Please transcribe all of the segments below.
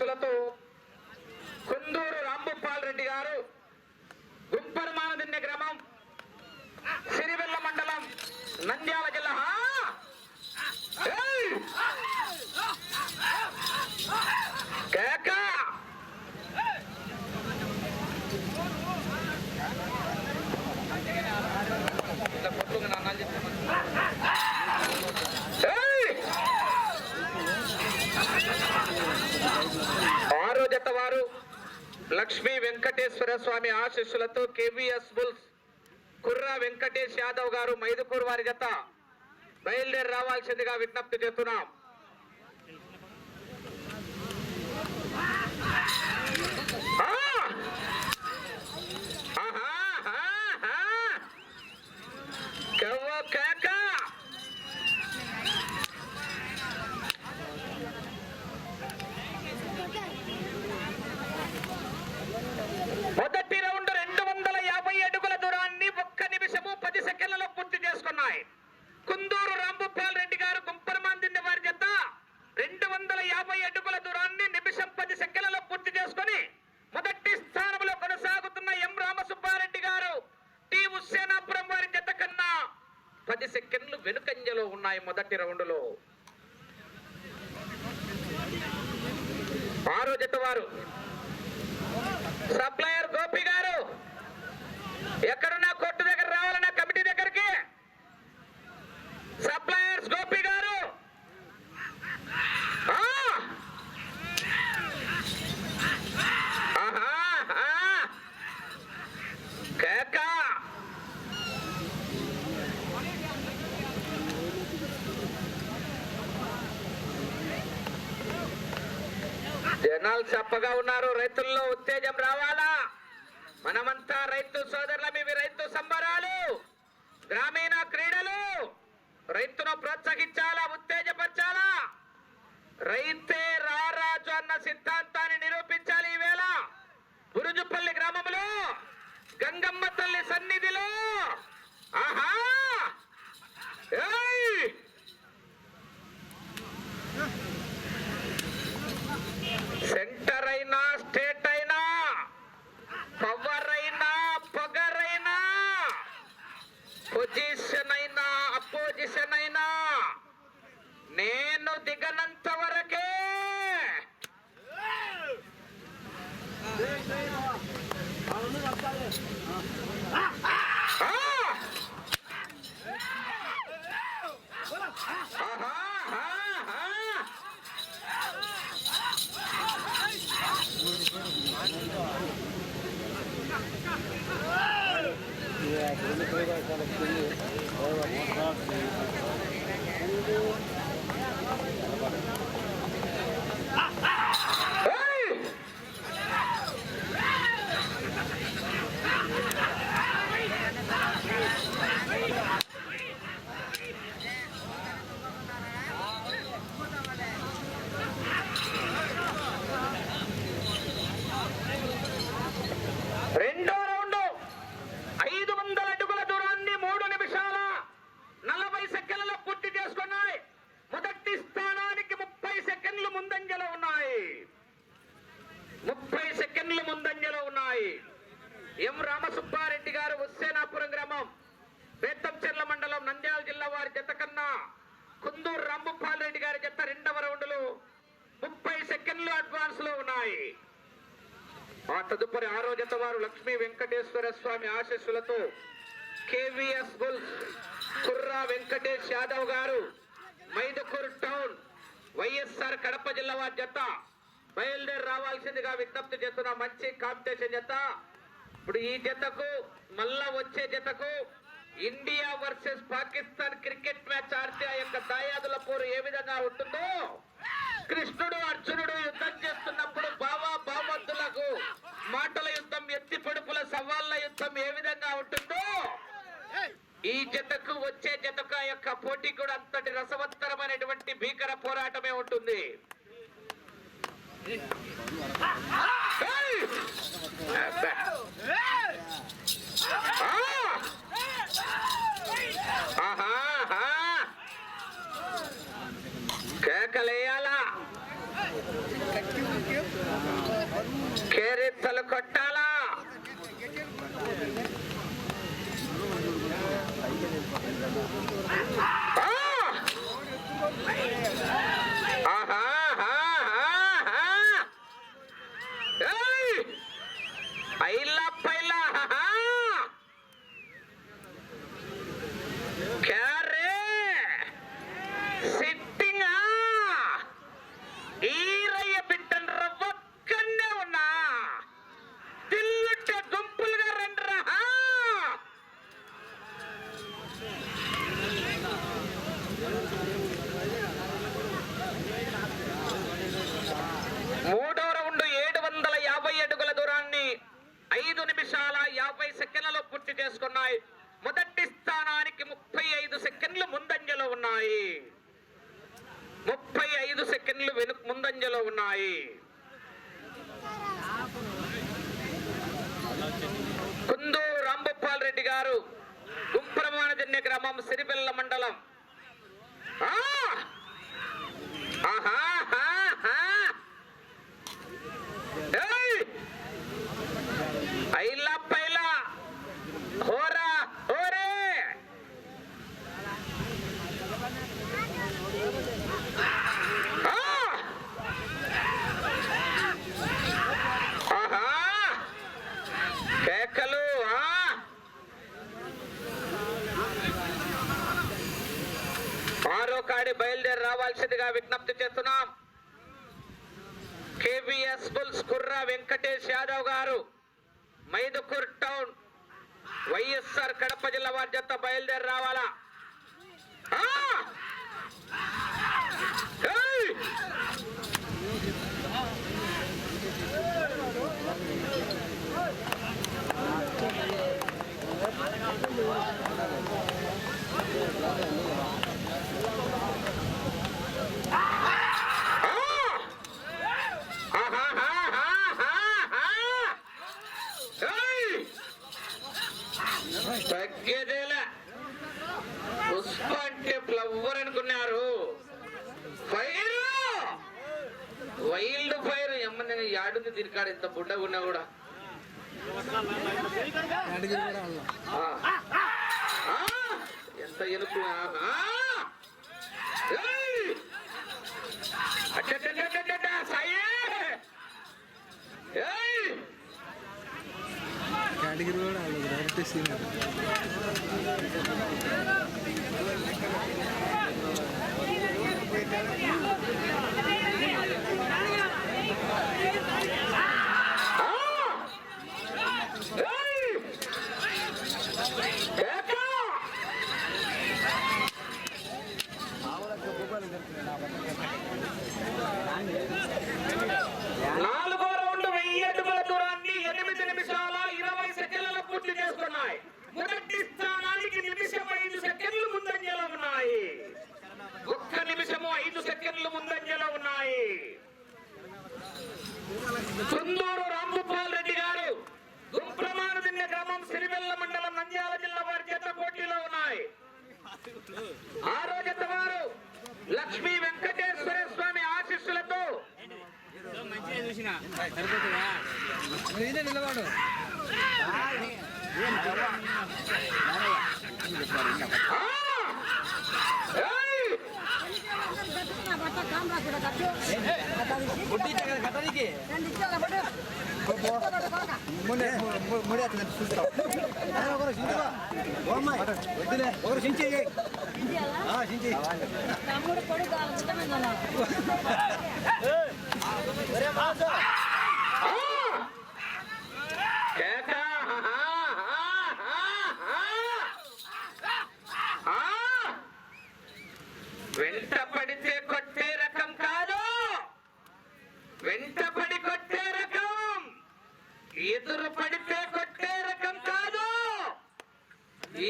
ఆశీస్సులతో కుందూరు రాంభూపాల్ రెడ్డి గారు గుంపరమానదిన్నె గ్రామం సిరివెల్ల మండలం నంద్యాల ఆరో జత వారు లక్ష్మీ వెంకటేశ్వర స్వామి ఆశీస్సులతో కేవీఎస్ బుల్స్ కుర్రా వెంకటేష్ యాదవ్ గారు మైదుకూరు వారి జత బయలుదేరి రావాల్సిందిగా విజ్ఞప్తి చేస్తున్నాం. కేక! మొదటి రౌండ్ రెండు వందల యాభై అడుగుల దూరాన్ని ఒక్క నిమిషము పది సెకండ్లలో పూర్తి చేసుకున్నాయి కుందూరు రాంభూపాల్ రెడ్డి గారు గుంపరమాందింది వారి జత రెండు వందల యాభై అడుగుల దూరాన్ని నిమిషం పది సెకండ్లలో పూర్తి చేసుకొని మొదటి స్థానంలో కొనసాగుతున్న ఎం రామసుబ్బారెడ్డి గారు టి హుస్సేనాపురం వారి జత కన్నా పది సెకండ్లు వెనుకంజలో ఉన్నాయి మొదటి రౌండ్లో ఆరో జత వారు సప్లయర్ గోపి గారు ఎక్కడున్నా కొట్టు దగ్గర రావాలన్నా కమిటీ దగ్గరికి సప్లయర్స్ గోపి గారు ఆ! ఆహా, ఆ! కేక చెప్పగా చప్పగా ఉన్నారు. రైతుల్లో Thank you. స్వామి ఆశీస్సులతో కేవీఎస్ గుల్స్ కుర్రా వెంకటేష్ యాదవ్ గారు మైదుకూర్ టౌన్ వైఎస్ఆర్ కడప జిల్లా వారి జత బయలుదేరి రావాల్సిందిగా విజ్ఞప్తి చేస్తున్న మంచి కాంపిటీషన్ జత. ఇప్పుడు ఈ జతకు మళ్ళా వచ్చే జతకు India versus Pakistan cricket match ఆడితే ఆ యొక్క దాయాదుల పోరు ఏ విధంగా ఉంటుందో? కృష్ణుడు అర్జునుడు యుద్ధం చేస్తున్నప్పుడు బావా బామద్దులకు మాటల యుద్ధం ఎత్తి పొడుపుల సవాళ్ళ యుద్ధం ఏ విధంగా ఉంటుందో ఈ జతకు వచ్చే జతకు యొక్క పోటీ కూడా అంతటి రసవత్తరమైనటువంటి భీకర పోరాటమే ఉంటుంది. కేకలేయాలా? ಕೊಟ್ಟ యాడుంది తిరిగాడు ఇంత బుడ్డగా ఉన్నా కూడా ఆ. ఆ! ఎంత ఎనుకు ఆ! ఏయ్! అచ్చచ్చచ్చచ్చచ్చ! సాయి! ఏయ్! కేటగిరీ కూడా వాళ్ళది డైరెక్ట్ సీన్ ఆ! నాలుగో రౌండ్ వెయ్యి అడుగుల దూరాన్ని ఎనిమిది నిమిషాల ఇరవై సెకండ్లలో పూర్తి చేసుకున్నాయి. మొదటి స్థానానికి నిమిషం ఐదు సెకండ్లు ముందంజలో ఉన్నాయి. ఒక్క నిమిషము ఐదు సెకండ్లు ముందంజలో ఉన్నాయి. కుందూరు రాంభూపాల్ రెడ్డి గారు గుంప్రమాను దిన్న గ్రామం సిరివెల్ల మండలం నంద్యాల జిల్లా వారి చేత పోటీలో ఉన్నాయి. ఆరో జత వారు లక్ష్మీ వెంకటేశ్వర స్వామి ఆశీస్సులతో. నిలబడు నిలబడు తమ్ముడు కొడుకు వెంటపడి కొట్టే రకం. ఎదురు పడితే కొట్టే రకం కాదు.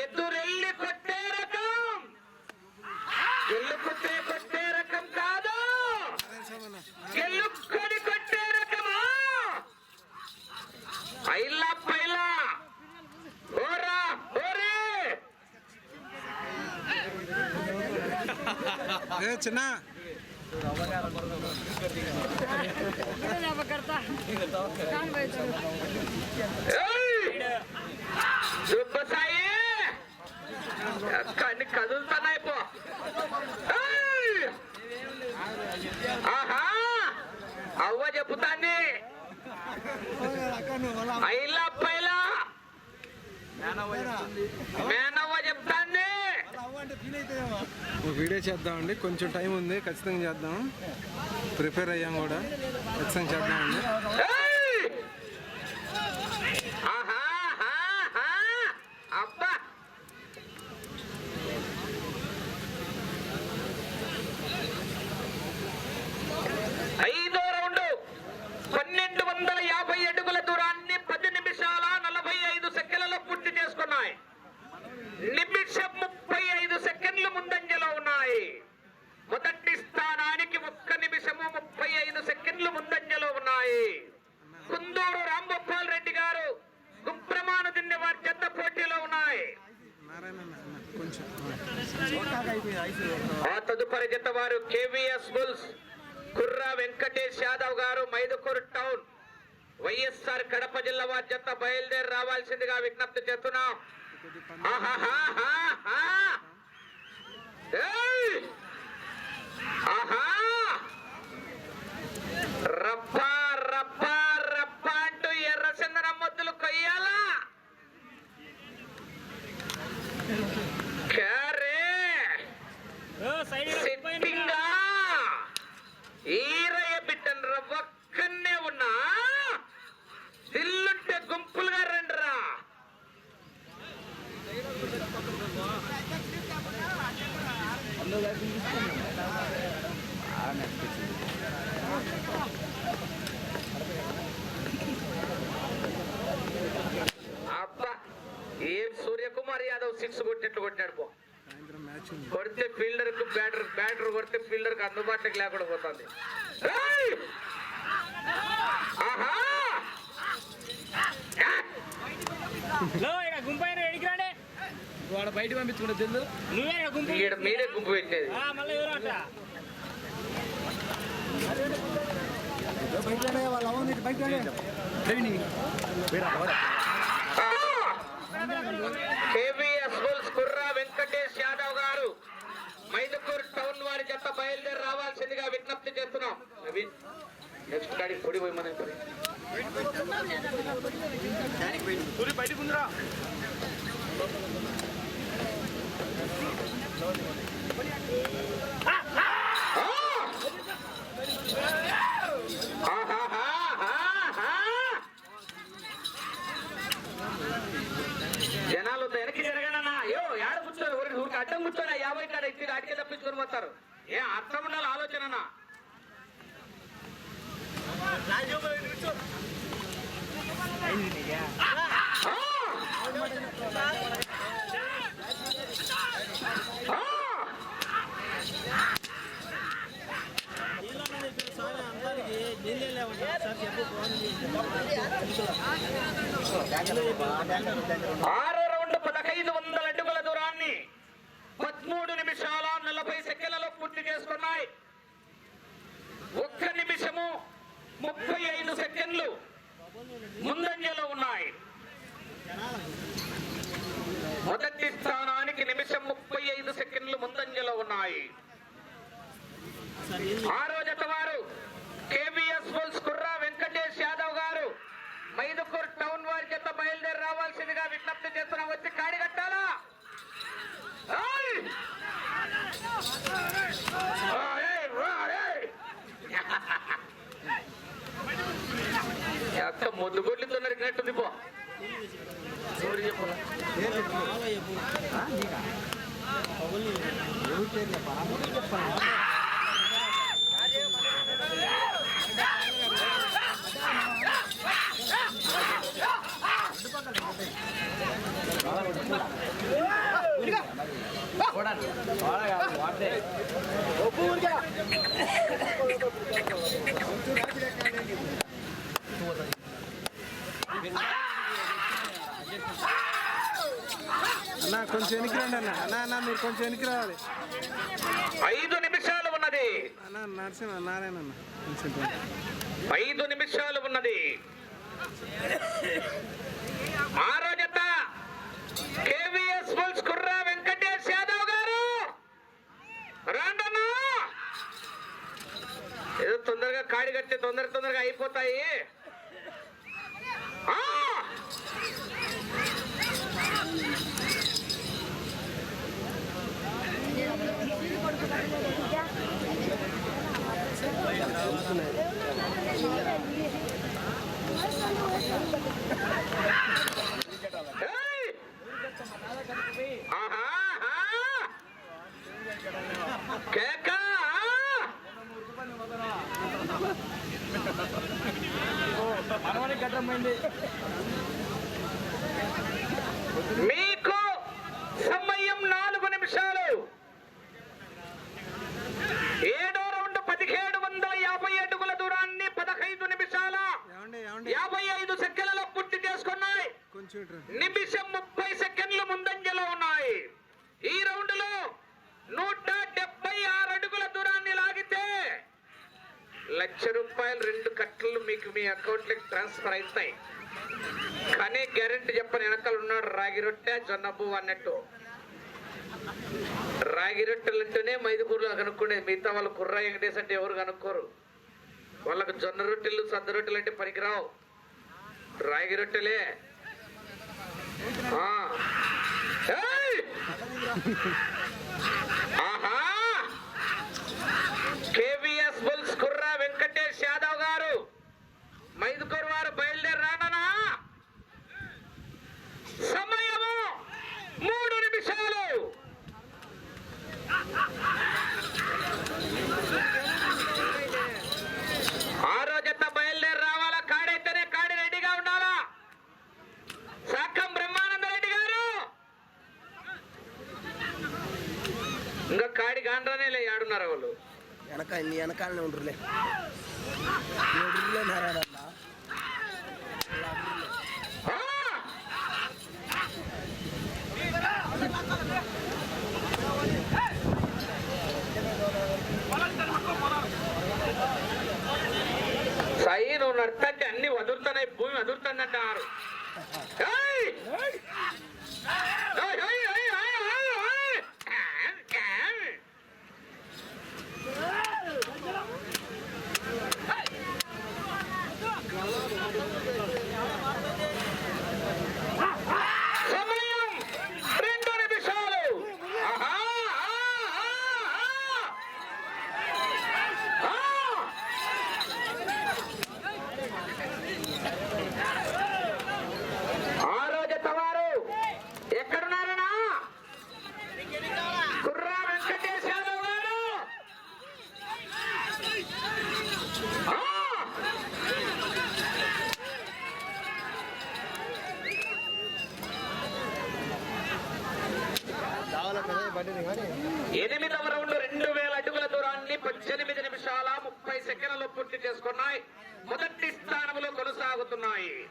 ఎదురెళ్ళి కొట్టే రకం. గెలుపుతే కొట్టే రకం కాదు. గెలుక్కొని కొట్టే రకమా? ఐలా పైలా. ఓరా ఓరే. చిన్న. సుబ్బసాయి కన్ని కదులుతున్నాయి పో ఆహా అవ్వ చెప్పుతాన్ని ఐలా పైలా వీడియో చేద్దామండి. కొంచెం టైం ఉంది. ఖచ్చితంగా చేద్దాం. ప్రిపేర్ అయ్యాం కూడా. ఖచ్చితంగా చేద్దామండి. కుమార్ యాదవ్ సిక్స్ కొట్టినట్టు కొట్టాడు పో కొడితే ఫీల్డర్కు బ్యాటర్ బ్యాటర్ కొడితే ఫీల్డర్కు అందుబాటులోకి లేకుండా పోతుంది. మీరే గుంపు పెట్టేది. బయట బయట training KVS bulls Kurra Venkatesh Yadav గారు మైదుకూరు టౌన్ వారి జత బయలుదేరి రావాల్సిందిగా విజ్ఞప్తి చేస్తున్నాం. Ah. అన్నా కొంచెం వెనక్కి రండి అన్న. అన్నా అన్న మీరు కొంచెం వెనక్కి రావాలి ఐదు నిమిషాలు ఉన్నది అన్న. నరసింహ నారాయణ అన్న ఐదు నిమిషాలు ఉన్నది. ఆరో జత తొందరగా కాడి కట్టి తొందర తొందరగా అయిపోతాయి. ట్రాన్స్ఫర్ కానీ గ్యారెంటీ చెప్పని వెనకాల ఉన్నాడు రాగి రొట్టె జొన్న పువ్వు అన్నట్టు. రాగి రొట్టెలు అంటేనే మైదుకూరులో కనుక్కునే మిగతా వాళ్ళు కుర్ర వెంకటేశ్ అంటే ఎవరు కనుక్కోరు. వాళ్ళకు జొన్న రొట్టెలు సద్ద రొట్టెలు అంటే పనికిరావు. రాగి రొట్టెలే. ఆ. నారాయణ సాయి అన్ని వదులుతున్నాయి భూమి వదులుతుందంటారు Hadi.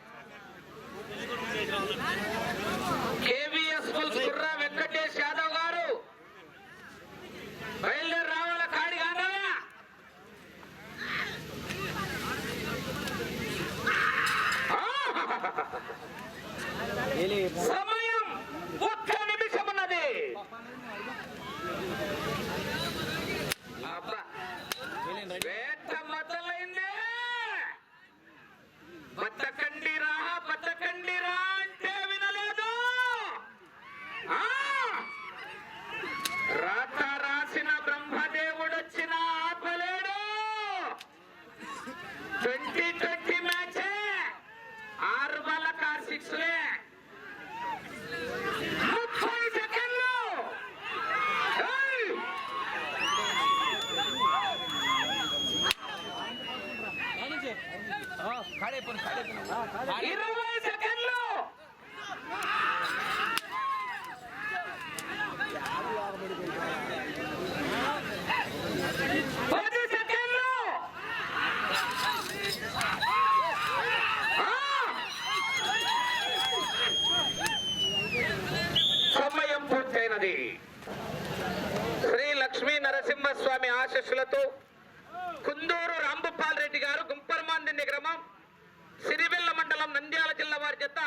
ప్రభుత్వం నంద్యాల జిల్లా వారి చేత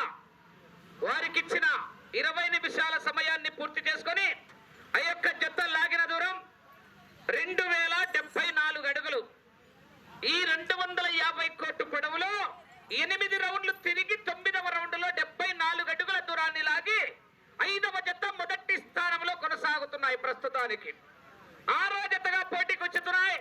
వారికిచ్చిన ఇరవై నిమిషాల సమయాన్ని పూర్తి చేసుకొని ఆ యొక్క జత లాగిన దూరం రెండు వేల డెబ్బై నాలుగు అడుగులు. ఈ రెండు వందల యాభై కోట్టు పొడవులో ఎనిమిది రౌండ్లు తిరిగి తొమ్మిదవ రౌండ్లో డెబ్బై నాలుగు అడుగుల దూరాన్ని లాగి ఐదవ జత మొదటి స్థానంలో కొనసాగుతున్నాయి ప్రస్తుతానికి. ఆరో జతగా పోటీకి వచ్చుతున్నాయి